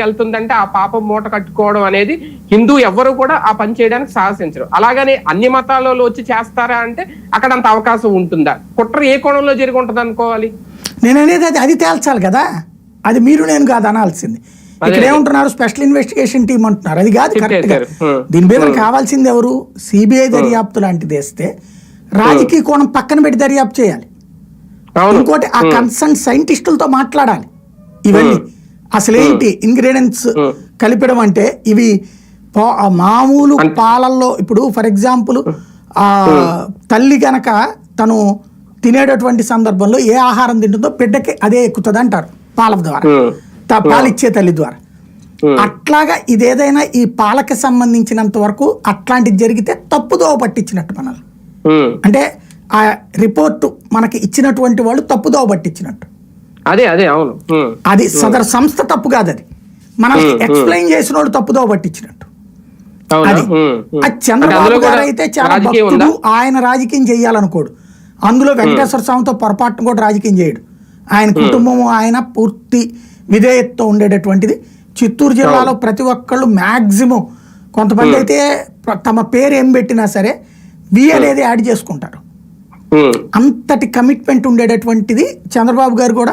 దగ్గరికి వెళ్తుందంటే ఆ పాపం మూట కట్టుకోవడం అనేది హిందూ ఎవ్వరు కూడా ఆ పని చేయడానికి సాహసించరు. అలాగని అన్ని మతాలలో వచ్చి చేస్తారా అంటే అక్కడ అంత అవకాశం ఉంటుందా? కుట్ర ఏ కోణంలో జరిగి ఉంటుంది అనుకోవాలి? నేను అనేది అది అది తేల్చాలి కదా. అది మీరు నేను కాదు అనాల్సింది. ఇక్కడ ఏమంటున్నారు? స్పెషల్ ఇన్వెస్టిగేషన్ టీం అంటున్నారు. అది కాదు కరెక్ట్గా. దీని మీద కావాల్సింది ఎవరు? సిబిఐ దర్యాప్తు లాంటిది వేస్తే రాజకీయ కోణం పక్కన పెట్టి దర్యాప్తు చేయాలి. ఇంకోటి ఆ కన్సర్న్ సైంటిస్టులతో మాట్లాడాలి. ఇవన్నీ. అసలేంటి ఇంగ్రీడియంట్స్ కలిపడం అంటే ఇవి మామూలు పాలల్లో ఇప్పుడు ఫర్ ఎగ్జాంపుల్ ఆ తల్లి గనక తను తినేటటువంటి సందర్భంలో ఏ ఆహారం తింటుందో బిడ్డకి అదే ఎక్కుతుంది అంటారు పాల ద్వారా. పాలిచ్చే తల్లి ద్వారా. అట్లాగా ఇదేదైనా ఈ పాలకి సంబంధించినంత వరకు అట్లాంటిది జరిగితే తప్పుదోవ పట్టించినట్టు మనల్ని. అంటే ఆ రిపోర్టు మనకి ఇచ్చినటువంటి వాళ్ళు తప్పుదోవ పట్టించినట్టు. అదే అదే అవును. అది సదరు సంస్థ తప్పు కాదు అది మనకి ఎక్స్ప్లెయిన్ చేసిన వాళ్ళు తప్పుదోవ పట్టించినట్టు. అది. చంద్రబాబు గారు అయితే చాలా భక్తుడు ఆయన రాజకీయం చేయాలనుకోడు. అందులో వెంకటేశ్వర స్వామితో పొరపాటును కూడా రాజకీయం చేయడు. ఆయన కుటుంబము ఆయన పూర్తి విధేయతతో ఉండేటటువంటిది. చిత్తూరు జిల్లాలో ప్రతి ఒక్కళ్ళు మ్యాక్సిమం కొంతమంది అయితే తమ పేరు ఏం పెట్టినా సరే వి అనేది యాడ్ చేసుకుంటారు. Hmm. అంతటి కమిట్మెంట్ ఉండేటటువంటిది చంద్రబాబు గారు కూడా